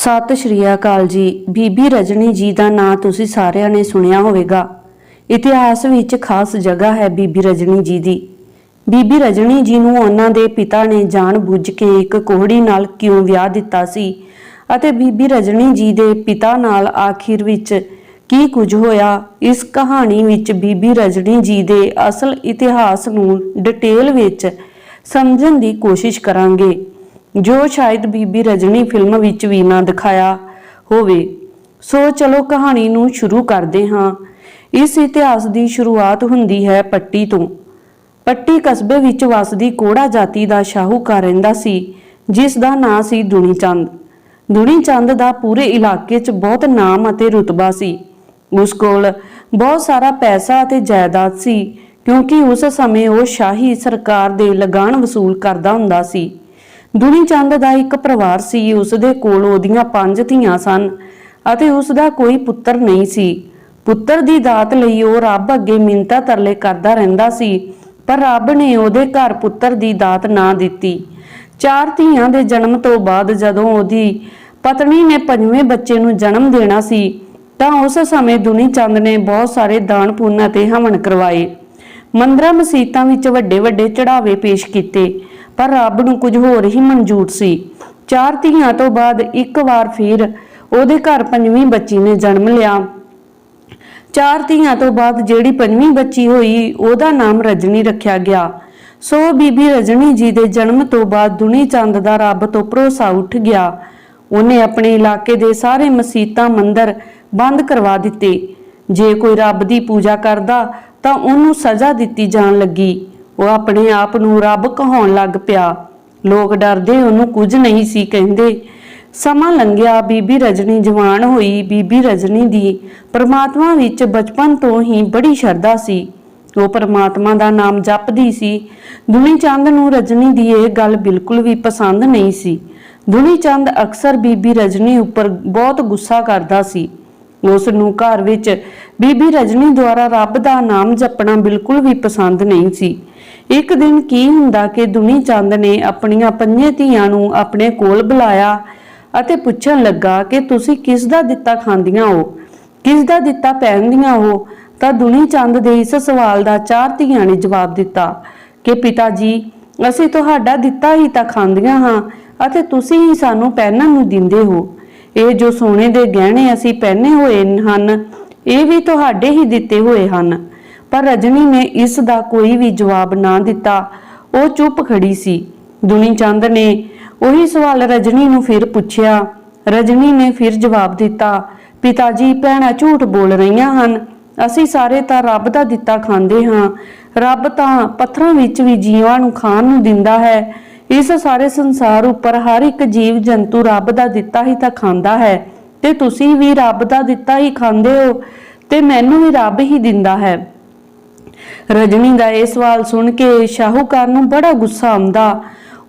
ਸਤਿ ਸ਼੍ਰੀ ਅਕਾਲ ਜੀ। ਬੀਬੀ ਰਜਨੀ ਜੀ ਦਾ ਨਾਂ ਤੁਸੀਂ ਸਾਰਿਆਂ ਨੇ ਸੁਣਿਆ ਹੋਵੇਗਾ। ਇਤਿਹਾਸ ਵਿੱਚ ਖਾਸ ਜਗ੍ਹਾ ਹੈ ਬੀਬੀ ਰਜਨੀ ਜੀ ਦੀ। ਬੀਬੀ ਰਜਨੀ ਜੀ ਨੂੰ ਉਹਨਾਂ ਦੇ ਪਿਤਾ ਨੇ ਜਾਣ-ਬੁੱਝ ਕੇ ਇੱਕ ਕੋਹੜੀ ਨਾਲ ਕਿਉਂ ਵਿਆਹ ਦਿੱਤਾ ਸੀ ਅਤੇ ਬੀਬੀ ਰਜਨੀ ਜੀ ਦੇ ਪਿਤਾ ਨਾਲ ਆਖਿਰ ਵਿੱਚ ਕੀ ਕੁਝ ਹੋਇਆ, ਇਸ ਕਹਾਣੀ ਵਿੱਚ ਬੀਬੀ ਰਜਨੀ ਜੀ ਦੇ ਅਸਲ ਇਤਿਹਾਸ ਨੂੰ ਡਿਟੇਲ ਵਿੱਚ ਸਮਝਣ ਦੀ ਕੋਸ਼ਿਸ਼ ਕਰਾਂਗੇ। ਜੋ ਸ਼ਾਇਦ ਬੀਬੀ ਰਜਨੀ ਫਿਲਮ ਵਿੱਚ ਵੀ ਨਾ ਦਿਖਾਇਆ ਹੋਵੇ, ਸੋ ਚਲੋ ਕਹਾਣੀ ਨੂੰ ਸ਼ੁਰੂ ਕਰਦੇ ਹਾਂ। ਇਸ ਇਤਿਹਾਸ ਦੀ ਸ਼ੁਰੂਆਤ ਹੁੰਦੀ ਹੈ ਪੱਟੀ ਤੋਂ। ਪੱਟੀ ਕਸਬੇ ਵਿੱਚ ਵਸਦੀ ਕੋੜਾ ਜਾਤੀ ਦਾ ਸ਼ਾਹੂਕਾਰ ਰਹਿੰਦਾ ਸੀ, ਜਿਸ ਦਾ ਨਾਂ ਸੀ ਦੁਨੀ ਚੰਦ ਦੁਨੀ ਚੰਦ ਦਾ ਪੂਰੇ ਇਲਾਕੇ 'ਚ ਬਹੁਤ ਨਾਮ ਅਤੇ ਰੁਤਬਾ ਸੀ। ਉਸ ਕੋਲ ਬਹੁਤ ਸਾਰਾ ਪੈਸਾ ਅਤੇ ਜਾਇਦਾਦ ਸੀ, ਕਿਉਂਕਿ ਉਸ ਸਮੇਂ ਉਹ ਸ਼ਾਹੀ ਸਰਕਾਰ ਦੇ ਲਗਾਨ ਵਸੂਲ ਕਰਦਾ ਹੁੰਦਾ ਸੀ। ਦੁਨੀ ਚੰਦ ਦਾ ਇੱਕ ਪਰਿਵਾਰ ਸੀ ਉਸ ਦੇ ਕੋਲ ਉਹਦੀਆਂ ਪੰਜ ਧੀਆਂ ਸਨ ਅਤੇ ਉਸ ਦਾ ਕੋਈ ਪੁੱਤਰ ਨਹੀਂ ਸੀ। ਪੁੱਤਰ ਦੀ ਦਾਤ ਲਈ ਉਹ ਰੱਬ ਅੱਗੇ ਮਿੰਤਾ ਤਰਲੇ ਕਰਦਾ ਰਹਿੰਦਾ ਸੀ, ਪਰ ਰੱਬ ਨੇ ਉਹਦੇ ਘਰ ਪੁੱਤਰ ਦੀ ਦਾਤ ਨਾ ਦਿੱਤੀ। ਚਾਰ ਧੀਆਂ ਦੇ ਜਨਮ ਤੋਂ ਬਾਅਦ ਜਦੋਂ ਉਹਦੀ ਪਤਨੀ ਨੇ ਪੰਜਵੇਂ ਬੱਚੇ ਨੂੰ ਜਨਮ ਦੇਣਾ ਸੀ, ਤਾਂ ਉਸ ਸਮੇਂ ਦੁਨੀ ਚੰਦ ਨੇ ਬਹੁਤ ਸਾਰੇ ਦਾਨ ਪੁੰਨ ਅਤੇ ਹਵਨ ਕਰਵਾਏ। ਮੰਦਰਾਂ ਮਸੀਤਾਂ ਵਿੱਚ ਵੱਡੇ ਵੱਡੇ ਚੜਾਵੇ ਪੇਸ਼ ਕੀਤੇ। ਪਰ ਰੱਬ ਨੂੰ ਕੁਝ ਹੋਰ ਹੀ ਮਨਜ਼ੂਰ ਸੀ। ਚਾਰ ਧੀਆਂ ਤੋਂ ਬਾਅਦ ਇੱਕ ਵਾਰ ਫਿਰ ਉਹਦੇ ਘਰ ਪੰਜਵੀਂ ਬੱਚੀ ਨੇ ਜਨਮ ਲਿਆ। ਚਾਰ ਧੀਆਂ ਤੋਂ ਬਾਅਦ ਜਿਹੜੀ ਪੰਜਵੀਂ ਬੱਚੀ ਹੋਈ, ਉਹਦਾ ਨਾਮ ਰਜਨੀ ਰੱਖਿਆ ਗਿਆ। ਸੋ ਬੀਬੀ ਰਜਨੀ ਜੀ ਦੇ ਜਨਮ ਤੋਂ ਬਾਅਦ ਦੁਨੀ ਚੰਦ ਦਾ ਰੱਬ ਤੋਂ ਭਰੋਸਾ ਉੱਠ ਗਿਆ। ਉਹਨੇ ਆਪਣੇ ਇਲਾਕੇ ਦੇ ਸਾਰੇ ਮਸੀਤਾਂ ਮੰਦਰ ਬੰਦ ਕਰਵਾ ਦਿੱਤੇ। ਜੇ ਕੋਈ ਰੱਬ ਦੀ ਪੂਜਾ ਕਰਦਾ, ਤਾਂ ਉਹਨੂੰ ਸਜ਼ਾ ਦਿੱਤੀ ਜਾਣ ਲੱਗੀ। ਉਹ ਆਪਣੇ ਆਪ ਨੂੰ ਰੱਬ ਕਹਾਉਣ ਲੱਗ ਪਿਆ। ਲੋਕ ਡਰਦੇ ਉਹਨੂੰ ਕੁਝ ਨਹੀਂ ਸੀ ਕਹਿੰਦੇ। ਸਮਾਂ ਲੰਘਿਆ, ਬੀਬੀ ਰਜਨੀ ਜਵਾਨ ਹੋਈ। ਬੀਬੀ ਰਜਨੀ ਦੀ ਪਰਮਾਤਮਾ ਵਿੱਚ ਬਚਪਨ ਤੋਂ ਹੀ ਬੜੀ ਸ਼ਰਧਾ ਸੀ। ਉਹ ਪਰਮਾਤਮਾ ਦਾ ਨਾਮ ਜਪਦੀ ਸੀ। ਦੁਨੀ ਚੰਦ ਨੂੰ ਰਜਨੀ ਦੀ ਇਹ ਗੱਲ ਬਿਲਕੁਲ ਵੀ ਪਸੰਦ ਨਹੀਂ ਸੀ। ਦੁਨੀ ਚੰਦ ਅਕਸਰ ਬੀਬੀ ਰਜਨੀ ਉੱਪਰ ਬਹੁਤ ਗੁੱਸਾ ਕਰਦਾ ਸੀ। ਉਸ ਨੂੰ ਘਰ ਵਿੱਚ ਬੀਬੀ ਰਜਨੀ ਦੁਆਰਾ ਰੱਬ ਦਾ ਨਾਮ ਜਪਣਾ ਬਿਲਕੁਲ ਵੀ ਪਸੰਦ ਨਹੀਂ ਸੀ। ਇੱਕ ਦਿਨ ਕੀ ਹੁੰਦਾ ਕਿ ਦੁਨੀ ਚੰਦ ਨੇ ਆਪਣੀਆਂ ਪੰਜੇ ਧੀਆਂ ਨੂੰ ਆਪਣੇ ਕੋਲ ਬੁਲਾਇਆ ਅਤੇ ਪੁੱਛਣ ਲੱਗਾ ਕਿ ਤੁਸੀਂ ਕਿਸ ਦਾ ਦਿੱਤਾ ਖਾਂਦੀਆਂ ਹੋ? ਕਿਸ ਦਾ ਦਿੱਤਾ ਪਹਿਨਦੀਆਂ ਹੋ? ਤਾਂ ਦੁਨੀ ਚੰਦ ਦੇ ਇਸ ਸਵਾਲ ਦਾ ਚਾਰ ਧੀਆਂ ਨੇ ਜਵਾਬ ਦਿੱਤਾ ਕਿ ਪਿਤਾ ਜੀ ਅਸੀਂ ਤੁਹਾਡਾ ਦਿੱਤਾ ਹੀ ਤਾਂ ਖਾਂਦੀਆਂ ਹਾਂ ਅਤੇ ਤੁਸੀਂ ਹੀ ਸਾਨੂੰ ਪਹਿਨਣ ਨੂੰ ਦਿੰਦੇ ਹੋ। ਇਹ ਜੋ ਸੋਨੇ ਦੇ ਗਹਿਣੇ ਅਸੀਂ ਪਹਿਨੇ ਹੋਏ ਹਨ, ਇਹ ਵੀ ਤੁਹਾਡੇ ਹੀ ਦਿੱਤੇ ਹੋਏ ਹਨ। ਪਰ ਰਜਨੀ ਨੇ ਇਸ ਦਾ ਕੋਈ ਵੀ ਜਵਾਬ ਨਾ ਦਿੱਤਾ। ਉਹ ਚੁੱਪ ਖੜੀ ਸੀ। ਦੁਨੀ ਚੰਦ ਨੇ ਉਹੀ ਸਵਾਲ ਰਜਨੀ ਨੂੰ ਫਿਰ ਪੁੱਛਿਆ। ਰਜਨੀ ਨੇ ਫਿਰ ਜਵਾਬ ਦਿੱਤਾ, ਪਿਤਾ ਜੀ, ਭੈਣਾਂ ਝੂਠ ਬੋਲ ਰਹੀਆਂ ਹਨ। ਅਸੀਂ ਸਾਰੇ ਤਾਂ ਰੱਬ ਦਾ ਦਿੱਤਾ ਖਾਂਦੇ ਹਾਂ। ਰੱਬ ਤਾਂ ਪੱਥਰਾਂ ਵਿੱਚ ਵੀ ਜੀਵਾਂ ਨੂੰ ਖਾਣ ਨੂੰ ਦਿੰਦਾ ਹੈ। ਇਸ ਸਾਰੇ ਸੰਸਾਰ ਉੱਪਰ ਹਰ ਇੱਕ ਜੀਵ ਜੰਤੂ ਰੱਬ ਦਾ ਦਿੱਤਾ ਹੀ ਤਾਂ ਖਾਂਦਾ ਹੈ ਤੇ ਤੁਸੀਂ ਵੀ ਰੱਬ ਦਾ ਦਿੱਤਾ ਹੀ ਖਾਂਦੇ ਹੋ ਤੇ ਮੈਨੂੰ ਵੀ ਰੱਬ ਹੀ ਦਿੰਦਾ ਹੈ। ਰਜਨੀ ਦਾ ਇਹ ਸਵਾਲ ਸੁਣ ਕੇ ਸ਼ਾਹੂਕਾਰ ਨੂੰ ਬੜਾ ਗੁੱਸਾ ਆਉਂਦਾ।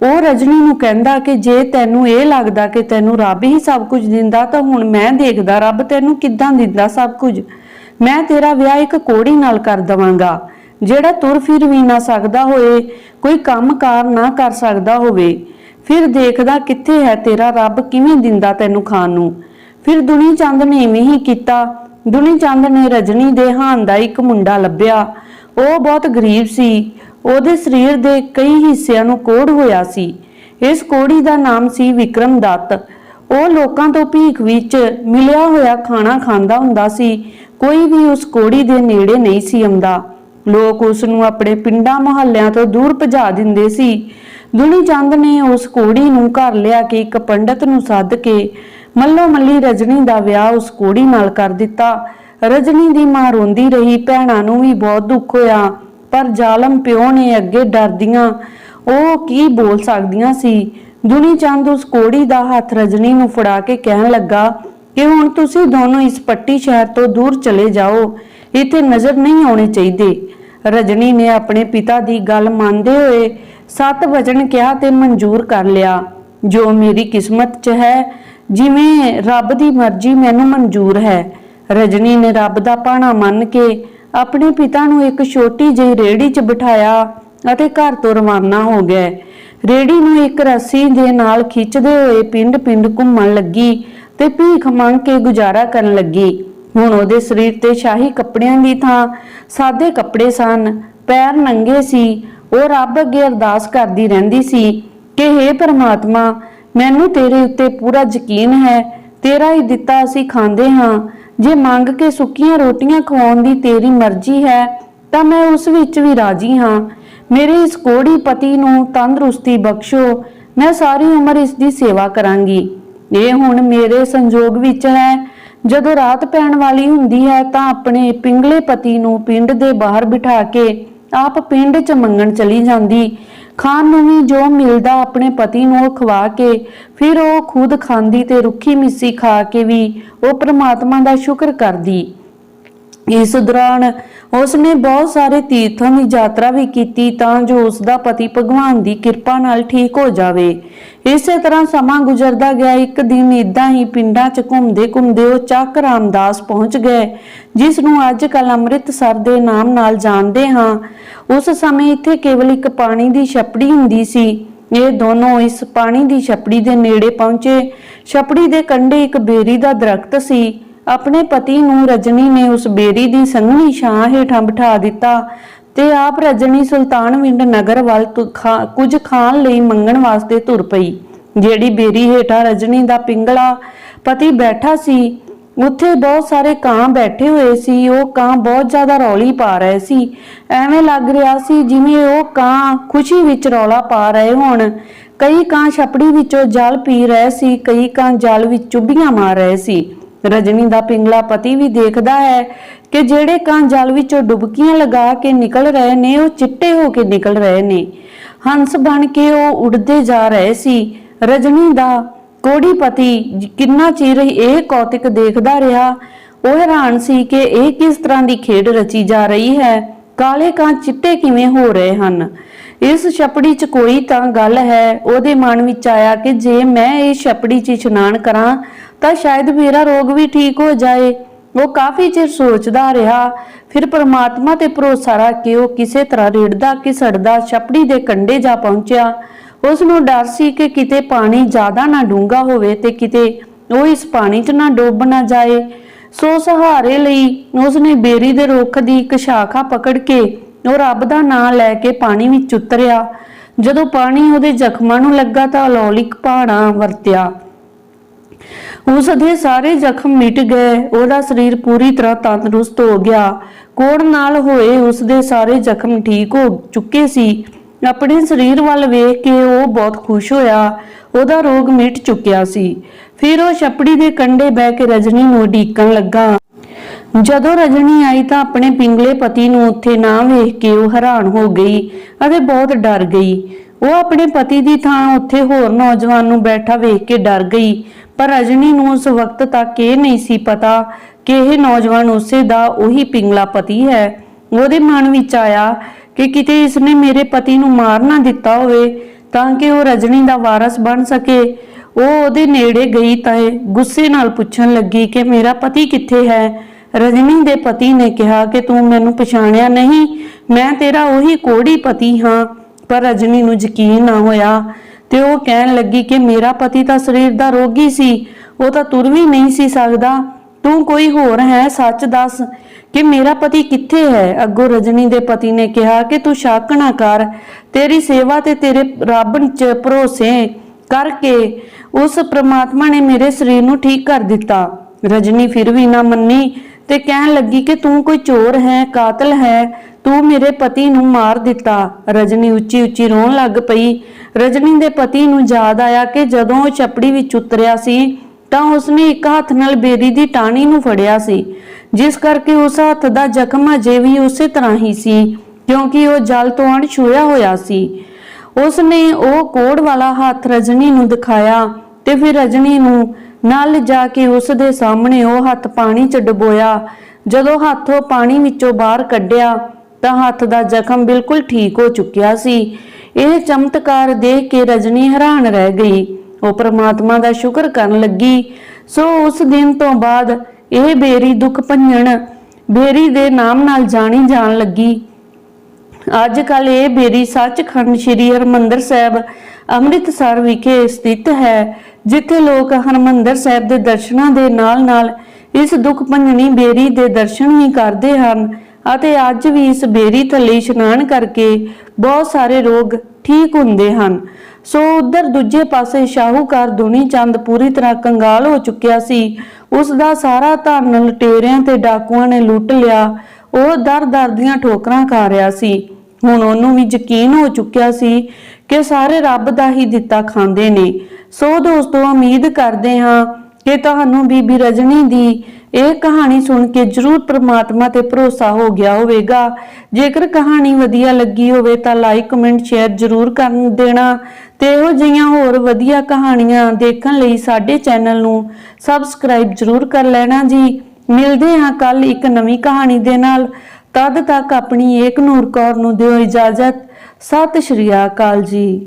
ਉਹ ਰਜਨੀ ਨੂੰ ਕਹਿੰਦਾ ਕਿ ਜੇ ਤੈਨੂੰ ਇਹ ਲੱਗਦਾ ਕਿ ਤੈਨੂੰ ਰੱਬ ਹੀ ਸਭ ਕੁਝ ਦਿੰਦਾ ਤਾਂ ਹੁਣ ਮੈਂ ਦੇਖਦਾ ਰੱਬ ਤੈਨੂੰ ਕਿੱਦਾਂ ਦਿੰਦਾ ਸਭ ਕੁਝ। ਮੈਂ ਤੇਰਾ ਵਿਆਹ ਇੱਕ ਕੋੜੀ ਨਾਲ ਕਰ ਦਵਾਂਗਾ। ਜਿਹੜਾ ਤੁਰ ਫਿਰ ਵੀ ਨਾ ਸਕਦਾ ਹੋਏ, ਕੋਈ ਕੰਮਕਾਰ ਨਾ ਕਰ ਸਕਦਾ ਹੋਵੇ, ਫਿਰ ਦੇਖਦਾ ਕਿੱਥੇ ਹੈ ਤੇਰਾ ਰੱਬ, ਕਿਵੇਂ ਦਿੰਦਾ ਤੈਨੂੰ ਖਾਣ ਨੂੰ। ਫਿਰ ਦੁਨੀ ਚੰਦ ਨੇ ਇਵੇਂ ਹੀ ਕੀਤਾ, ਦੁਨੀ ਚੰਦ ਨੇ ਰਜਨੀ ਦੇ ਹਾਨ ਦਾ ਇੱਕ ਮੁੰਡਾ ਲੱਭਿਆ। ਉਹ ਬਹੁਤ ਗਰੀਬ ਸੀ, ਉਹਦੇ ਸਰੀਰ ਦੇ ਕਈ ਹਿੱਸਿਆਂ ਨੂੰ ਕੋੜ ਹੋਇਆ ਸੀ। ਇਸ ਕੋੜੀ ਦਾ ਨਾਮ ਸੀ ਵਿਕਰਮ ਦੱਤ। ਉਹ ਲੋਕਾਂ ਤੋਂ ਭੀਖ ਵਿੱਚ ਮਿਲਿਆ ਹੋਇਆ ਖਾਣਾ ਖਾਂਦਾ ਹੁੰਦਾ ਸੀ, ਕੋਈ ਵੀ ਉਸ ਕੋੜੀ ਦੇ ਨੇੜੇ ਨਹੀਂ ਸੀ ਆਉਂਦਾ। ਲੋਕ ਉਸ ਨੂੰ ਆਪਣੇ ਪਿੰਡਾਂ ਮੁਹੱਲਿਆਂ ਤੋਂ ਦੂਰ ਭਜਾ ਦਿੰਦੇ ਸੀ। ਦੁਨੀ ਚੰਦ ਨੇ ਉਸ ਕੋੜੀ ਨੂੰ ਘਰ ਲਿਆ ਕੇ ਇੱਕ ਪੰਡਤ ਨੂੰ ਸੱਦ ਕੇ ਮੱਲੋ ਮੱਲੀ ਰਜਨੀ ਦਾ ਵਿਆਹ ਉਸ ਕੋੜੀ ਨਾਲ ਕਰ ਦਿੱਤਾ। ਰਜਨੀ ਦੀ ਮਾਂ ਰੋਂਦੀ ਰਹੀ, ਭੈਣਾਂ ਨੂੰ ਵੀ ਬਹੁਤ ਦੁੱਖ ਹੋਇਆ, ਪਰ ਜ਼ਾਲਮ ਪਿਓ ਨੇ ਅੱਗੇ ਡਰਦੀਆਂ, ਉਹ ਕੀ ਬੋਲ ਸਕਦੀਆਂ ਸੀ? ਦੁਨੀ ਚੰਦ ਉਸ ਕੋੜੀ ਦਾ ਹੱਥ ਰਜਨੀ ਨੂੰ ਫੜਾ ਕੇ ਕਹਿਣ ਲੱਗਾ, ਕਿ ਹੁਣ ਤੁਸੀਂ ਦੋਨੋਂ ਇਸ ਪੱਟੀ ਸ਼ਹਿਰ ਤੋਂ ਦੂਰ ਚਲੇ ਜਾਓ, ਇੱਥੇ ਨਜ਼ਰ ਨਹੀਂ ਆਉਣੇ ਚਾਹੀਦੇ। ਰਜਨੀ ਨੇ ਆਪਣੇ ਪਿਤਾ ਦੀ ਗੱਲ ਮੰਨਦੇ ਹੋਏ ਸੱਤ ਵਚਨ ਕਿਹਾ ਤੇ ਮਨਜ਼ੂਰ ਕਰ ਲਿਆ। ਜੋ ਮੇਰੀ ਕਿਸਮਤ 'ਚ ਹੈ, ਜਿਵੇਂ ਰੱਬ ਦੀ ਮਰਜ਼ੀ ਮੈਨੂੰ ਮਨਜ਼ੂਰ ਹੈ। ਰਜਨੀ ਨੇ ਰੱਬ ਦਾ ਪਾਣਾ ਮੰਨ ਕੇ ਆਪਣੇ ਪਿਤਾ ਨੂੰ ਇੱਕ ਛੋਟੀ ਜਿਹੀ ਰੇੜੀ 'ਚ ਬਿਠਾਇਆ ਅਤੇ ਘਰ ਤੋਂ ਰਵਾਨਾ ਹੋ ਗਏ। ਰੇੜੀ ਨੂੰ ਇੱਕ ਰੱਸੀ ਦੇ ਨਾਲ ਖਿੱਚਦੇ ਹੋਏ ਪਿੰਡ-ਪਿੰਡ ਘੁੰਮਣ ਲੱਗੀ ਤੇ ਭੀਖ ਮੰਗ ਕੇ ਗੁਜ਼ਾਰਾ ਕਰਨ ਲੱਗੀ। ਹੁਣ ਉਹਦੇ ਸਰੀਰ ਤੇ ਸ਼ਾਹੀ ਕੱਪੜਿਆਂ ਦੀ ਥਾਂ, ਸਾਦੇ ਕੱਪੜੇ ਸਨ, ਪੈਰ ਨੰਗੇ ਸੀ, ਉਹ ਰੱਬ ਅੱਗੇ ਅਰਦਾਸ ਕਰਦੀ ਰਹਿੰਦੀ ਸੀ ਕਿ हे ਪ੍ਰਮਾਤਮਾ, ਮੈਨੂੰ ਤੇਰੇ ਉੱਤੇ ਪੂਰਾ ਯਕੀਨ ਹੈ, ਤੇਰਾ ਹੀ ਦਿੱਤਾ ਅਸੀਂ ਖਾਂਦੇ ਹਾਂ, ਜੇ ਮੰਗ ਕੇ ਸੁੱਕੀਆਂ ਰੋਟੀਆਂ ਖਵਾਉਣ ਦੀ ਤੇਰੀ ਮਰਜ਼ੀ ਹੈ, ਤਾਂ ਮੈਂ ਉਸ ਵਿੱਚ ਵੀ ਰਾਜੀ ਹਾਂ। ਮੇਰੇ ਇਸ ਕੋੜੀ ਪਤੀ ਨੂੰ ਤੰਦਰੁਸਤੀ ਬਖਸ਼ੋ, ਮੈਂ ਸਾਰੀ ਉਮਰ ਇਸ ਦੀ ਸੇਵਾ ਕਰਾਂਗੀ। ਇਹ ਹੁਣ ਮੇਰੇ ਸੰਜੋਗ ਵਿੱਚ ਹੈ ਜਦੋਂ ਰਾਤ ਪੈਣ ਵਾਲੀ ਹੁੰਦੀ ਹੈ ਤਾਂ ਆਪਣੇ ਪਿੰਗਲੇ ਪਤੀ ਨੂੰ ਪਿੰਡ ਦੇ ਬਾਹਰ ਬਿਠਾ ਕੇ ਆਪ ਪਿੰਡ 'ਚ ਮੰਗਣ ਚਲੀ ਜਾਂਦੀ। ਖਾਣ ਨੂੰ ਵੀ ਜੋ ਮਿਲਦਾ ਆਪਣੇ ਪਤੀ ਨੂੰ ਉਹ ਖਵਾ ਕੇ ਫਿਰ ਉਹ ਖੁਦ ਖਾਂਦੀ ਤੇ ਰੁੱਖੀ ਮਿੱਸੀ ਖਾ ਕੇ ਵੀ ਉਹ ਪ੍ਰਮਾਤਮਾ ਦਾ ਸ਼ੁਕਰ ਕਰਦੀ। ਇਸ ਦੌਰਾਨ ਉਸਨੇ ਬਹੁਤ ਸਾਰੇ ਤੀਰਥਾਂ ਦੀ ਯਾਤਰਾ ਵੀ ਕੀਤੀ ਤਾਂ ਜੋ ਉਸ ਦਾ ਪਤੀ ਭਗਵਾਨ ਦੀ ਕਿਰਪਾ ਨਾਲ ਠੀਕ ਹੋ ਜਾਵੇ। ਇਸੇ ਤਰ੍ਹਾਂ ਸਮਾਂ ਗੁਜ਼ਰਦਾ ਗਿਆ। ਇੱਕ ਦਿਨ ਇਦਾਂ ਹੀ ਪਿੰਡਾਂ 'ਚ ਘੁੰਮਦੇ ਘੁੰਮਦੇ ਉਹ ਚੱਕ ਰਾਮਦਾਸ ਪਹੁੰਚ ਗਏ, ਜਿਸ ਨੂੰ ਅੱਜ ਕੱਲ ਅੰਮ੍ਰਿਤਸਰ ਦੇ ਨਾਮ ਨਾਲ ਜਾਣਦੇ ਹਾਂ। ਉਸ ਸਮੇਂ ਇੱਥੇ ਕੇਵਲ ਇੱਕ ਪਾਣੀ ਦੀ ਛਪੜੀ ਹੁੰਦੀ ਸੀ। ਇਹ ਦੋਨੋਂ ਇਸ ਪਾਣੀ ਦੀ ਛਪੜੀ ਦੇ ਨੇੜੇ ਪਹੁੰਚੇ। ਛਪੜੀ ਦੇ ਕੰਢੇ ਇੱਕ ਬੇਰੀ ਦਾ ਦਰਖਤ ਸੀ। ਆਪਣੇ ਪਤੀ ਨੂੰ ਰਜਨੀ ਨੇ ਉਸ ਬੇਰੀ ਦੀ ਸੰਘਣੀ ਛਾਂ ਹੇਠਾਂ ਬਿਠਾ ਦਿੱਤਾ ਤੇ ਆਪ ਰਜਨੀ ਸੁਲਤਾਨਵਿੰਡ ਨਗਰ ਵੱਲ ਖਾ- ਕੁਝ ਖਾਣ ਲਈ ਮੰਗਣ ਵਾਸਤੇ ਤੁਰ ਪਈ, ਜਿਹੜੀ ਬੇਰੀ ਹੇਠਾਂ ਰਜਨੀ ਦਾ ਪਿੰਗਲਾ ਪਤੀ ਬੈਠਾ ਸੀ, ਉੱਥੇ ਬਹੁਤ ਸਾਰੇ ਕਾਂ ਬੈਠੇ ਹੋਏ ਸੀ, ਉਹ ਕਾਂ ਬਹੁਤ ਜ਼ਿਆਦਾ ਰੌਲੀ ਪਾ ਰਹੇ ਸੀ, ਐਵੇਂ ਲੱਗ ਰਿਹਾ ਸੀ ਜਿਵੇਂ ਉਹ ਕਾਂ ਖੁਸ਼ੀ ਵਿੱਚ ਰੌਲਾ ਪਾ ਰਹੇ ਹੋਣ। ਕਈ ਕਾਂ ਛਪੜੀ ਵਿੱਚੋਂ ਜਲ ਪੀ ਰਹੇ ਸੀ, ਕਈ ਕਾਂ ਜਲ ਵਿੱਚ ਚੁੱਭੀਆਂ ਮਾਰ ਰਹੇ ਸੀ। ਰਜਨੀ ਦਾ ਪਿੰਗਲਾ ਪਤੀ ਵੀ ਦੇਖਦਾ ਹੈ ਕਿ ਜਿਹੜੇ ਕਾਂ ਜਲ ਵਿੱਚੋਂ ਡੁਬਕੀਆਂ ਲਗਾ ਕੇ ਨਿਕਲ ਰਹੇ ਨੇ, ਉਹ ਚਿੱਟੇ ਹੋ ਕੇ ਨਿਕਲ ਰਹੇ ਨੇ। ਹੰਸ ਬਣ ਕੇ ਉਹ ਉੱਡਦੇ ਜਾ ਰਹੇ ਸੀ। ਰਜਨੀ ਦਾ ਕੋੜੀ ਪਤੀ ਕਿੰਨਾ ਚਿਰ ਇਹ ਕੌਤਕ ਦੇਖਦਾ ਰਿਹਾ, ਉਹ ਹੈਰਾਨ ਸੀ ਕਿ ਇਹ ਕਿਸ ਤਰ੍ਹਾਂ ਦੀ ਖੇਡ ਰਚੀ ਜਾ ਰਹੀ ਹੈ। ਕਾਲੇ ਕਾਂ ਚਿੱਟੇ ਕਿਵੇਂ ਹੋ ਰਹੇ ਹਨ? ਇਸ ਛਪੜੀ 'ਚ ਕੋਈ ਤਾਂ ਗੱਲ ਹੈ? ਉਹਦੇ ਮਨ ਵਿੱਚ ਆਇਆ ਕਿ ਜੇ ਮੈਂ ਇਹ ਛਪੜੀ 'ਚ ਇਸ਼ਨਾਨ ਕਰਾਂ ਤਾਂ ਸ਼ਾਇਦ ਮੇਰਾ ਰੋਗ ਵੀ ਠੀਕ ਹੋ ਜਾਏ। ਉਹ ਕਾਫੀ ਚਿਰ ਸੋਚਦਾ ਰਿਹਾ। ਫਿਰ ਪ੍ਰਮਾਤਮਾ ਤੇ ਭਰੋਸਾ ਰੱਖ ਕੇ ਉਹ ਕਿਸੇ ਤਰ੍ਹਾਂ ਰੇੜਦਾ ਕਿ ਸੜਦਾ ਛਪੜੀ ਦੇ ਕੰਢੇ ਜਾ ਪਹੁੰਚਿਆ। ਉਸ ਨੂੰ ਡਰ ਸੀ ਕਿ ਕਿਤੇ ਪਾਣੀ ਜ਼ਿਆਦਾ ਨਾ ਡੂੰਘਾ ਹੋਵੇ ਤੇ ਕਿਤੇ ਉਹ ਇਸ ਪਾਣੀ 'ਚ ਨਾ ਡੁੱਬ ਨਾ ਜਾਏ। ਸੋ ਸਹਾਰੇ ਲਈ ਉਸਨੇ ਬੇਰੀ ਦੇ ਰੁੱਖ ਦੀ ਇੱਕ ਸ਼ਾਖਾ ਪਕੜ ਕੇ ਉਹ ਰੱਬ ਦਾ ਨਾਮ ਲੈ ਕੇ ਪਾਣੀ ਵਿੱਚ ਉਤਰਿਆ। ਜਦੋਂ ਪਾਣੀ ਉਹਦੇ ਜ਼ਖਮਾਂ ਨੂੰ ਲੱਗਾ ਤਾਂ ਅਲੌਲਿਕ ਪਾਣਾ ਵਰਤਿਆ। ਉਸ ਦੇ ਸਾਰੇ ਜ਼ਖਮ ਮਿਟ ਗਏ। ਉਹਦਾ ਸਰੀਰ ਪੂਰੀ ਤਰ੍ਹਾਂ ਤੰਦਰੁਸਤ ਹੋ ਗਿਆ। ਕੋੜ ਨਾਲ ਹੋਏ ਉਸ ਦੇ ਸਾਰੇ ਜ਼ਖਮ ਠੀਕ ਹੋ ਚੁੱਕੇ ਸੀ। ਆਪਣੇ ਸਰੀਰ ਵੱਲ ਵੇਖ ਕੇ ਉਹ ਬਹੁਤ ਖੁਸ਼ ਹੋਇਆ। ਉਹਦਾ ਰੋਗ ਮਿਟ ਚੁੱਕਿਆ ਸੀ। ਫਿਰ ਉਹ ਛਪੜੀ ਦੇ ਕੰਢੇ ਬਹਿ ਕੇ ਰਜਨੀ ਨੂੰ ਢੀਕਣ ਲੱਗਾ। ਜਦੋਂ ਰਜਨੀ ਆਈ ਤਾਂ ਆਪਣੇ ਪਿੰਗਲੇ ਪਤੀ ਨੂੰ ਉੱਥੇ ਨਾ ਵੇਖ ਕੇ ਉਹ ਹੈਰਾਨ ਹੋ ਗਈ ਅਤੇ ਬਹੁਤ ਡਰ ਗਈ। ਉਹ ਆਪਣੇ ਪਤੀ ਦੀ ਥਾਂ ਉੱਥੇ ਹੋਰ ਨੌਜਵਾਨ ਨੂੰ ਬੈਠਾ ਵੇਖ ਕੇ ਡਰ ਗਈ। ਪਰ ਰਜਨੀ ਨੂੰ ਉਸ ਵਕਤ ਤੱਕ ਇਹ ਨਹੀਂ ਸੀ ਪਤਾ ਕਿ ਇਹ ਨੌਜਵਾਨ ਉਸੇ ਦਾ ਉਹੀ ਪਿੰਗਲਾ ਪਤੀ ਹੈ। ਉਹਦੇ ਮਨ ਵਿੱਚ ਆਇਆ ਕਿ ਕਿਤੇ ਇਸਨੇ ਮੇਰੇ ਪਤੀ ਨੂੰ ਮਾਰ ਨਾ ਦਿੱਤਾ ਹੋਵੇ ਤਾਂ ਕਿ ਉਹ ਰਜਨੀ ਦਾ ਵਾਰਸ ਬਣ ਸਕੇ। ਉਹ ਉਹਦੇ ਨੇੜੇ ਗਈ ਤਾਂ ਗੁੱਸੇ ਨਾਲ ਪੁੱਛਣ ਲੱਗੀ ਕਿ ਮੇਰਾ ਪਤੀ ਕਿੱਥੇ ਹੈ? ਰਜਨੀ ਦੇ ਪਤੀ ਨੇ ਕਿਹਾ ਕਿ ਤੂੰ ਮੈਨੂੰ ਪਛਾਣਿਆ ਨਹੀਂ। ਮੈਂ ਤੇਰਾ ਉਹੀ ਕੋੜੀ ਪਤੀ ਹਾਂ। ਪਰ ਰਜਨੀ ਨੂੰ ਯਕੀਨ ਨਾ ਹੋਇਆ ਤੇ ਉਹ ਕਹਿਣ ਲੱਗੀ ਕਿ ਮੇਰਾ ਪਤੀ ਤਾਂ ਸਰੀਰ ਦਾ ਰੋਗੀ ਸੀ, ਉਹ ਤਾਂ ਤੁਰ ਵੀ ਨਹੀਂ ਸੀ ਸਕਦਾ। ਤੂੰ ਕੋਈ ਹੋਰ ਹੈ, ਸੱਚ ਦੱਸ ਕਿ ਮੇਰਾ ਪਤੀ ਕਿੱਥੇ ਹੈ? ਅੱਗੋਂ ਰਜਨੀ ਦੇ ਪਤੀ ਨੇ ਕਿਹਾ ਕਿ ਤੂੰ ਸ਼ੱਕ ਨਾ ਕਰ, ਤੇਰੀ ਸੇਵਾ ਤੇ ਤੇਰੇ ਰੱਬ 'ਚ ਭਰੋਸੇ ਕਰਕੇ ਉਸ ਪ੍ਰਮਾਤਮਾ ਨੇ ਮੇਰੇ ਸਰੀਰ ਨੂੰ ਠੀਕ ਕਰ ਦਿੱਤਾ। ਰਜਨੀ ਫਿਰ ਵੀ ਨਾ ਮੰਨੀ ਤੇ ਕਹਿਣ ਲੱਗੀ ਕਿ ਤੂੰ ਕੋਈ ਚੋਰ ਹੈ, ਕਾਤਲ ਹੈ ਤੂੰ ਮੇਰੇ ਪਤੀ ਨੂੰ ਮਾਰ ਦਿੱਤਾ। ਰਜਨੀ ਉੱਚੀ ਉੱਚੀ ਰੋਣ ਲੱਗ ਪਈ। ਰਜਨੀ ਦੇ ਪਤੀ ਨੂੰ ਯਾਦ ਆਇਆ ਕਿ ਜਦੋਂ ਉਹ ਛਪੜੀ ਵਿੱਚ ਉਤਰਿਆ ਸੀ, ਤਾਂ ਉਸਨੇ ਇੱਕ ਹੱਥ ਨਾਲ ਬੇਰੀ ਦੀ ਟਾਹਣੀ ਨੂੰ ਫੜਿਆ ਸੀ। ਜਿਸ ਕਰਕੇ ਉਸ ਹੱਥ ਦਾ ਜ਼ਖਮ ਅਜੇ ਵੀ ਉਸੇ ਤਰ੍ਹਾਂ ਹੀ ਸੀ, ਕਿਉਂਕਿ ਉਹ ਜਲ ਤੋਂ ਅਣਛੂਇਆ ਹੋਇਆ ਸੀ। ਉਸਨੇ ਉਹ ਕੋੜ ਵਾਲਾ ਹੱਥ ਰਜਨੀ ਨੂੰ ਦਿਖਾਇਆ ਤੇ ਫਿਰ ਰਜਨੀ ਨੂੰ ਨਾਲ ਜਾ ਕੇ ਉਸ ਦੇ ਸਾਹਮਣੇ ਉਹ ਹੱਥ ਪਾਣੀ 'ਚ ਡਬੋਇਆ। ਜਦੋਂ ਹੱਥ ਉਹ ਪਾਣੀ ਵਿੱਚੋਂ ਬਾਹਰ ਕੱਢਿਆ ਤਾਂ ਹੱਥ ਦਾ ਜ਼ਖਮ ਬਿਲਕੁਲ ਠੀਕ ਹੋ ਚੁੱਕਿਆ ਸੀ। ਇਹ ਚਮਤਕਾਰ ਦੇਖ ਕੇ ਰਜਨੀ ਹੈਰਾਨ ਰਹਿ ਗਈ। ਉਹ ਪ੍ਰਮਾਤਮਾ ਦਾ ਸ਼ੁਕਰ ਕਰਨ ਲੱਗੀ। ਸੋ ਉਸ ਦਿਨ ਤੋਂ ਬਾਅਦ ਇਹ ਬੇਰੀ ਦੁੱਖ ਭੰਜਣ ਬੇਰੀ ਦੇ ਨਾਮ ਨਾਲ ਜਾਣੀ ਜਾਣ ਲੱਗੀ। ਅੱਜ ਕੱਲ ਇਹ ਬੇਰੀ ਸੱਚਖੰਡ ਸ੍ਰੀ ਹਰਮੰਦਰ ਸਾਹਿਬ, ਅੰਮ੍ਰਿਤਸਰ ਵਿਖੇ ਸਥਿਤ ਹੈ, ਜਿੱਥੇ ਲੋਕ ਹਰਮੰਦਰ ਸਾਹਿਬ ਦੇ ਦਰਸ਼ਨਾਂ ਦੇ ਨਾਲ-ਨਾਲ ਇਸ ਦੁੱਖ ਭੰਜਣੀ ਬੇਰੀ ਦੇ ਦਰਸ਼ਨ ਵੀ ਕਰਦੇ ਹਨ। ਅਤੇ ਅੱਜ ਵੀ ਇਸ ਬੇਰੀ ਥੱਲੇ ਇਸ਼ਨਾਨ ਕਰਕੇ ਬਹੁਤ ਸਾਰੇ ਰੋਗ ਠੀਕ ਹੁੰਦੇ ਹਨ। ਸੋ ਉਧਰ ਦੂਜੇ ਪਾਸੇ ਸ਼ਾਹੂਕਾਰ ਦੁਨੀ ਚੰਦ ਪੂਰੀ ਤਰ੍ਹਾਂ ਕੰਗਾਲ ਹੋ ਚੁੱਕਿਆ ਸੀ। ਉਸ ਦਾ ਸਾਰਾ ਧਨ ਲਟੇਰਿਆਂ ਤੇ ਡਾਕੂਆਂ ਨੇ ਲੁੱਟ ਲਿਆ। ਉਹ ਦਰ-ਦਰ ਦੀਆਂ ਠੋਕਰਾਂ ਖਾ ਰਿਹਾ ਸੀ। ਹੁਣ ਉਹਨੂੰ ਵੀ ਯਕੀਨ ਹੋ ਚੁੱਕਿਆ ਸੀ ਕਿ ਸਾਰੇ ਰੱਬ ਦਾ ਹੀ ਦਿੱਤਾ ਖਾਂਦੇ ਨੇ। ਸੋ ਦੋਸਤੋ, ਉਮੀਦ ਕਰਦੇ ਹਾਂ ਕਿ ਤੁਹਾਨੂੰ ਬੀਬੀ ਰਜਨੀ ਦੀ ਇਹ ਕਹਾਣੀ ਸੁਣ ਕੇ ਜਰੂਰ ਪ੍ਰਮਾਤਮਾ ਤੇ ਭਰੋਸਾ ਹੋ ਗਿਆ ਹੋਵੇਗਾ। ਜੇਕਰ ਕਹਾਣੀ ਵਧੀਆ ਲੱਗੀ ਹੋਵੇ ਤਾਂ ਲਾਈਕ ਕਮੈਂਟ ਸ਼ੇਅਰ ਜਰੂਰ ਕਰਨ ਦੇਣਾ ਤੇ ਇਹੋ ਜਿਹੀਆਂ ਹੋਰ ਵਧੀਆ ਕਹਾਣੀਆਂ ਦੇਖਣ ਲਈ ਸਾਡੇ ਚੈਨਲ ਨੂੰ ਸਬਸਕ੍ਰਾਈਬ ਜਰੂਰ ਕਰ ਲੈਣਾ ਜੀ। ਮਿਲਦੇ ਹਾਂ ਕੱਲ ਇੱਕ ਨਵੀਂ ਕਹਾਣੀ ਦੇ ਨਾਲ। ਤਦ ਤੱਕ ਆਪਣੀ ਏਕ ਨੂਰ ਕੌਰ ਨੂੰ ਦਿਓ ਇਜਾਜ਼ਤ। ਸਤਿ ਸ਼੍ਰੀ ਅਕਾਲ ਜੀ।